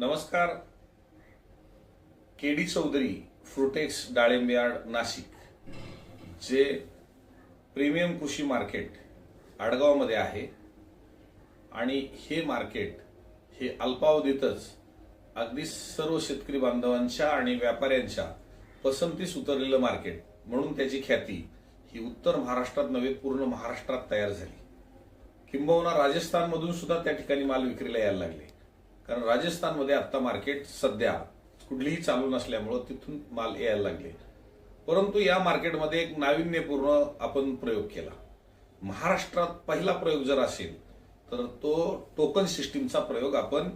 नमस्कार. K D Chaudhari फ्रुटेक्स डाळिंब नाशिक. जे प्रीमियम कृषी मार्केट आडगावमध्ये आहे आणि हे मार्केट हे अल्पावधीतच अगदी सर्व शेतकरी बांधवांच्या आणि व्यापाऱ्यांच्या पसंतीस उतरलेलं मार्केट म्हणून त्याची ख्याती ही उत्तर महाराष्ट्रात नव्हे पूर्ण महाराष्ट्रात तयार झाली. किंबहुना राजस्थानमधून सुद्धा त्या ठिकाणी माल विक्रीला यायला लागले. कारण राजस्थानमध्ये आत्ता मार्केट सध्या कुठलीही चालू नसल्यामुळं तिथून माल यायला लागले. परंतु या मार्केटमध्ये एक नाविन्यपूर्ण आपण प्रयोग केला. महाराष्ट्रात पहिला प्रयोग जर असेल तर तो टोकन सिस्टीमचा प्रयोग आपण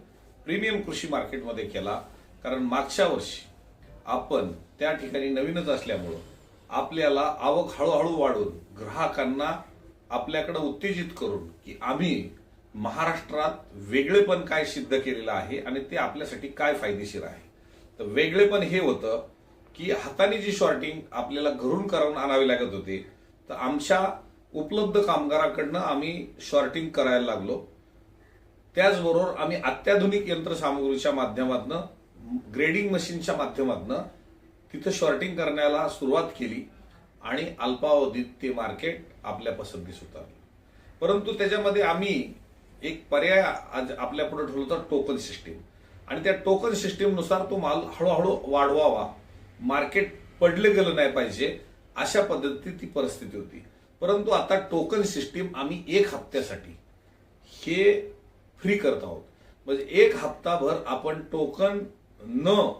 प्रीमियम कृषी मार्केटमध्ये केला. कारण मागच्या वर्षी आपण त्या ठिकाणी नवीनच असल्यामुळं आपल्याला आवक हळूहळू वाढून ग्राहकांना आपल्याकडे उत्तेजित करून की आम्ही महाराष्ट्रात वेगळेपण काय सिद्ध केलेलं आहे आणि ते आपल्यासाठी काय फायदेशीर आहे? तर वेगळेपण हे होतं की हाताने जी शॉर्टिंग आपल्याला घरून करून आणावी लागत होती तर आमच्या उपलब्ध कामगाराकडनं आम्ही शॉर्टिंग करायला लागलो. त्याचबरोबर आम्ही अत्याधुनिक यंत्रसामुग्रीच्या माध्यमातून ग्रेडिंग मशीनच्या माध्यमातून तिथं शॉर्टिंग करण्याला सुरुवात केली आणि अल्पावधीत ते मार्केट आपल्या पसंतीस उतरलं. परंतु त्याच्यामध्ये आम्ही एक पर्याय आज आपल्या पुढे ठेवला टोकन सिस्टीम आणि त्या टोकन सिस्टीमनुसार तो माल हळूहळू वाढवावा. मार्केट पडले गेलं नाही पाहिजे अशा पद्धतीत ती परिस्थिती होती. परंतु आता टोकन सिस्टीम आम्ही एक हप्त्यासाठी हे फ्री करत आहोत. म्हणजे एक हप्ताभर आपण टोकन न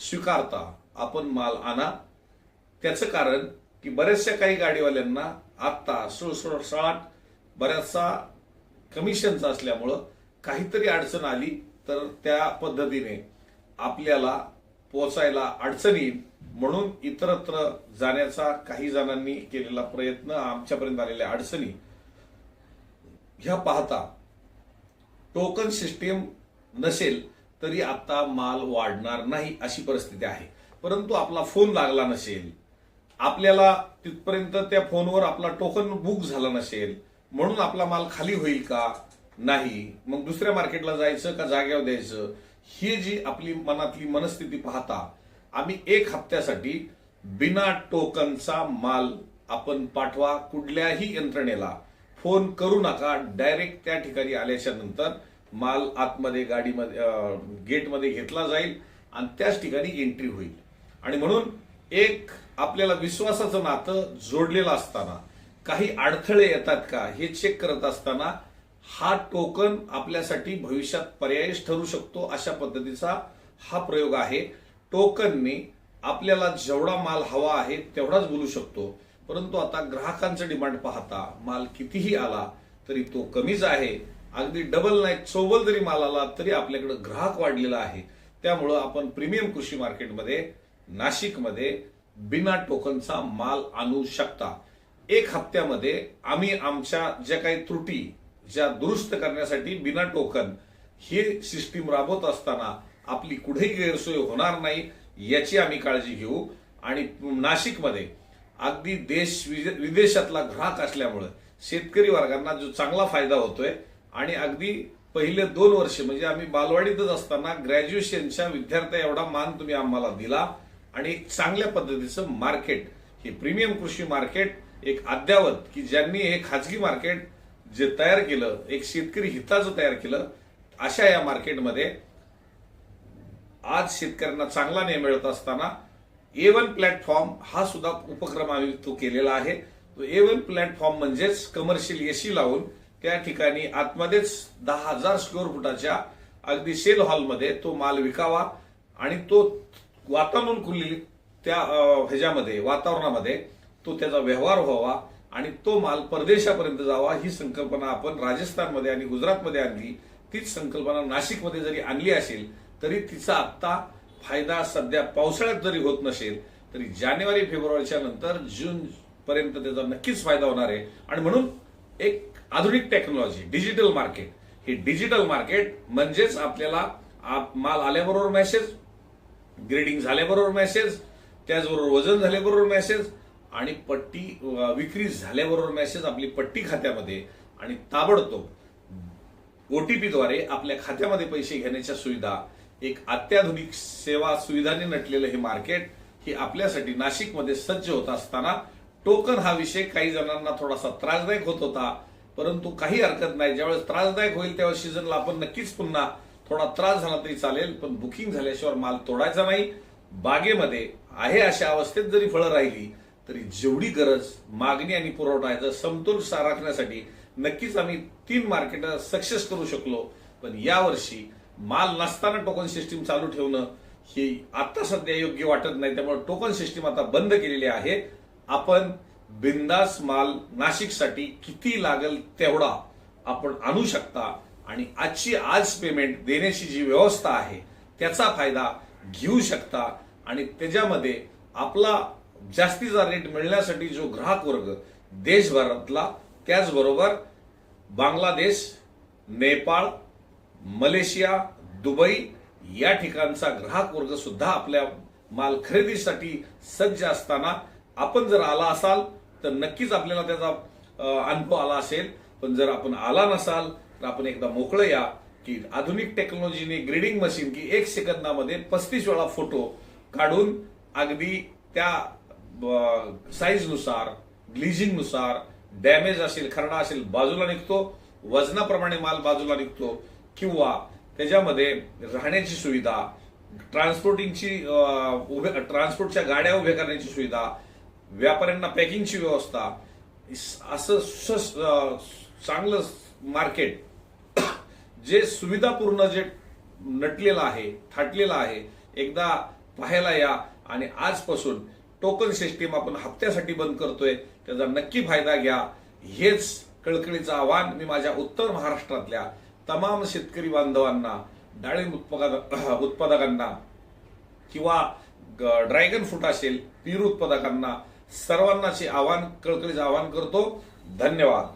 स्वीकारता आपण माल आणा. त्याचं कारण की बऱ्याचशा काही गाडीवाल्यांना आत्ता सुळसुळसाट बऱ्याचसा कमिशनचा असल्यामुळं काहीतरी अडचण आली तर त्या पद्धतीने आपल्याला पोचायला अडचण येईल. म्हणून इतरत्र जाण्याचा काही जणांनी केलेला प्रयत्न आमच्यापर्यंत आलेल्या अडचणी ह्या पाहता टोकन सिस्टीम नसेल तरी आता माल वाढणार नाही अशी परिस्थिती आहे. परंतु आपला फोन लागला नसेल आपल्याला तिथपर्यंत त्या फोनवर आपला टोकन बुक झाला नसेल म्हणून आपला माल खाली होईल का? नाही. मग दुसऱ्या मार्केटला जायचं का जाग्यावर द्यायचं? ही जी आपली मनातली मनस्थिती पाहता आम्ही एक हप्त्यासाठी बिना टोकनचा माल आपण पाठवा कुठल्याही यंत्रणेला. फोन करू नका. डायरेक्ट त्या ठिकाणी आल्याच्यानंतर माल आतमध्ये गाडीमध्ये गेटमध्ये घेतला जाईल आणि त्याच ठिकाणी एंट्री होईल. आणि म्हणून एक आपल्याला विश्वासाचं नातं जोडलेलं असताना काही अडथळे येतात का हे चेक करत असताना हा टोकन आपल्यासाठी भविष्यात पर्यायच ठरू शकतो अशा पद्धतीचा हा प्रयोग आहे. टोकनने आपल्याला जेवढा माल हवा आहे तेवढाच बोलू शकतो. परंतु आता ग्राहकांचं डिमांड पाहता माल कितीही आला तरी तो कमीच आहे. अगदी डबल नाही चौबल जरी माल आला तरी आपल्याकडे ग्राहक वाढलेला आहे. त्यामुळं आपण प्रीमियम कृषी मार्केटमध्ये नाशिकमध्ये बिना टोकनचा माल आणू शकता. एक हप्त्यामध्ये आम्ही आमच्या ज्या काही त्रुटी ज्या दुरुस्त करण्यासाठी बिना टोकन हे सिस्टीम राबवत असताना आपली कुठेही गैरसोय होणार नाही याची आम्ही काळजी घेऊ. आणि नाशिकमध्ये अगदी देश विदेशातला ग्राहक असल्यामुळं शेतकरी वर्गांना जो चांगला फायदा होतोय आणि अगदी पहिले दोन वर्ष म्हणजे आम्ही बालवाडीतच असताना ग्रॅज्युएशनच्या विद्यार्थ्या एवढा मान तुम्ही आम्हाला दिला. आणि एक चांगल्या पद्धतीचं मार्केट हे प्रीमियम कृषी मार्केट एक अद्यावत की ज्यांनी हे खाजगी मार्केट जे तयार केलं एक शेतकरी हिताचं तयार केलं अशा या मार्केटमध्ये आज शेतकऱ्यांना चांगला न्याय मिळत असताना ए वन प्लॅटफॉर्म हा सुद्धा उपक्रम आम्ही तो केलेला आहे. तो ए वन प्लॅटफॉर्म म्हणजेच कमर्शियल एसी लावून त्या ठिकाणी आतमध्येच दहा हजार स्क्वेअर फुटाच्या अगदी सेल हॉलमध्ये तो माल विकावा आणि तो वातावरण खुललेली त्या ह्याच्यामध्ये वातावरणामध्ये तो त्याचा व्यवहार व्हावा आणि तो माल परदेशापर्यंत जावा ही संकल्पना आपण राजस्थानमध्ये आणि गुजरातमध्ये आणली. तीच संकल्पना नाशिकमध्ये जरी आणली असेल तरी तिचा आत्ता फायदा सध्या पावसाळ्यात जरी होत नसेल तरी जानेवारी फेब्रुवारीच्या नंतर जून पर्यंत त्याचा नक्कीच फायदा होणार आहे. आणि म्हणून एक आधुनिक टेक्नॉलॉजी डिजिटल मार्केट. हे डिजिटल मार्केट म्हणजेच आपल्याला आप- माल आल्याबरोबर मेसेज ग्रेडिंग झाल्याबरोबर मेसेज त्याचबरोबर वजन झाल्याबरोबर मेसेज आणि पट्टी विक्री झाल्याबरोबर मेसेज आपली पट्टी खात्यामध्ये आणि ताबडतोब ओटीपीद्वारे आपल्या खात्यामध्ये पैसे घेण्याच्या सुविधा एक अत्याधुनिक सेवा सुविधाने नटलेलं हे मार्केट हे आपल्यासाठी नाशिकमध्ये सज्ज होत असताना टोकन हा विषय काही जणांना थोडासा त्रासदायक होत होता. परंतु काही हरकत नाही. ज्यावेळेस त्रासदायक होईल तेव्हा सीझनला आपण नक्कीच पुन्हा थोडा त्रास झाला तरी चालेल पण बुकिंग झाल्याशिवाय माल तोडायचा नाही. बागेमध्ये आहे अशा अवस्थेत जरी फळं राहिली तरी जेवढी गरज मागणी आणि पुरवठा याचा समतोल राखण्यासाठी नक्कीच आम्ही तीन मार्केट सक्सेस करू शकलो. पण यावर्षी माल नसताना टोकन सिस्टीम चालू ठेवणं हे आता सध्या योग्य वाटत नाही. त्यामुळे टोकन सिस्टीम आता बंद केलेली आहे. आपण बिंदास माल नाशिकसाठी किती लागेल तेवढा आपण आणू शकता. आणि आजची आज पेमेंट देण्याची जी व्यवस्था आहे त्याचा फायदा घेऊ शकता. आणि त्याच्यामध्ये आपला जास्तीचा रेट मिळण्यासाठी जो ग्राहक वर्ग देशभरातला त्याचबरोबर बांगलादेश नेपाळ मलेशिया दुबई या ठिकाणचा ग्राहक वर्ग सुद्धा आपल्या माल खरेदीसाठी सज्ज असताना आपण जर आला असाल तर नक्कीच आपल्याला त्याचा अनुभव आला असेल. पण जर आपण आला नसाल तर आपण एकदा मोकळं या की आधुनिक टेक्नॉलॉजीने ग्रेडिंग मशीन की एक सेकंदामध्ये पस्तीस वेळा फोटो काढून अगदी त्या साईजनुसार ग्लिजिंगनुसार डॅमेज असेल खरडा असेल बाजूला निघतो वजनाप्रमाणे माल बाजूला निघतो किंवा त्याच्यामध्ये राहण्याची सुविधा ट्रान्सपोर्टिंगची उभे ट्रान्सपोर्टच्या गाड्या उभ्या करण्याची सुविधा व्यापाऱ्यांना पॅकिंगची व्यवस्था असं चांगलं मार्केट जे सुविधापूर्ण जे नटलेलं आहे थाटलेलं आहे एकदा पाहायला या. आणि आजपासून टोकन सिस्टीम आपण हप्त्यासाठी बंद करतोय त्याचा नक्की फायदा घ्या. हेच कळकळीचं आव्हान मी माझ्या उत्तर महाराष्ट्रातल्या तमाम शेतकरी बांधवांना डाळिंब उत्पादक उत्पादकांना किंवा ग- ड्रॅगन फ्रूट असेल पीर उत्पादकांना सर्वांनाचे आव्हान कळकळीचं आव्हान करतो. धन्यवाद.